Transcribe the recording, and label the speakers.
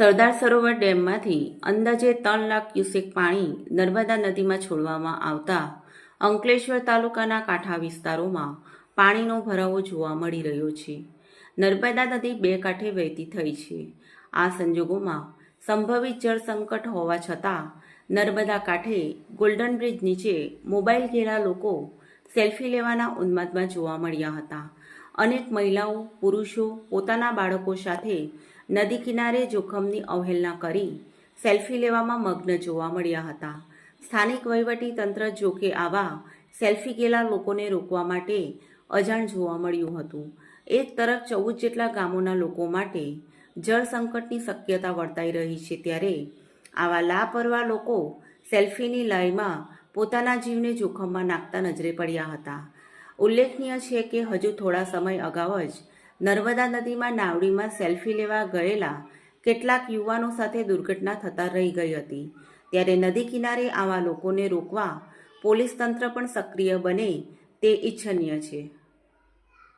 Speaker 1: સરદાર સરોવર ડેમમાંથી અંદાજે ત્રણ લાખ ક્યુસેક પાણી નર્મદા નદીમાં છોડવામાં આવતા અંકલેશ્વર તાલુકાના કાંઠા વિસ્તારોમાં પાણીનો ભરાવો જોવા મળી રહ્યો છે. નર્મદા નદી બે કાંઠે વહેતી થઈ છે. આ સંજોગોમાં સંભવિત જળ સંકટ હોવા છતાં નર્મદા કાંઠે ગોલ્ડન બ્રિજ નીચે મોબાઈલ ઘેરા લોકો સેલ્ફી લેવાના ઉન્માદમાં જોવા મળ્યા હતા. અનેક મહિલાઓ, પુરુષો પોતાના બાળકો સાથે નદી કિનારે જોખમની અવહેલના કરી સેલ્ફી લેવામાં મગ્ન જોવા મળ્યા હતા. સ્થાનિક વહીવટી તંત્ર જોકે આવા સેલ્ફી ગેલા લોકોને રોકવા માટે અજાણ જોવા મળ્યું હતું. એક તરફ ચૌદ જેટલા ગામોના લોકો માટે જળ સંકટની શક્યતા વર્તાઈ રહી છે ત્યારે આવા લાપરવા લોકો સેલ્ફીની લાઈમાં પોતાના જીવને જોખમમાં નાખતા નજરે પડ્યા હતા. ઉલ્લેખનીય છે કે હજુ થોડા સમય અગાઉ જ નર્મદા નદીમાં નાવડીમાં સેલ્ફી લેવા ગયેલા કેટલાક યુવાનો સાથે દુર્ઘટના થતા રહી ગઈ હતી. ત્યારે નદી કિનારે આવા લોકોને રોકવા પોલીસ તંત્ર પણ સક્રિય બને તે ઈચ્છનીય છે.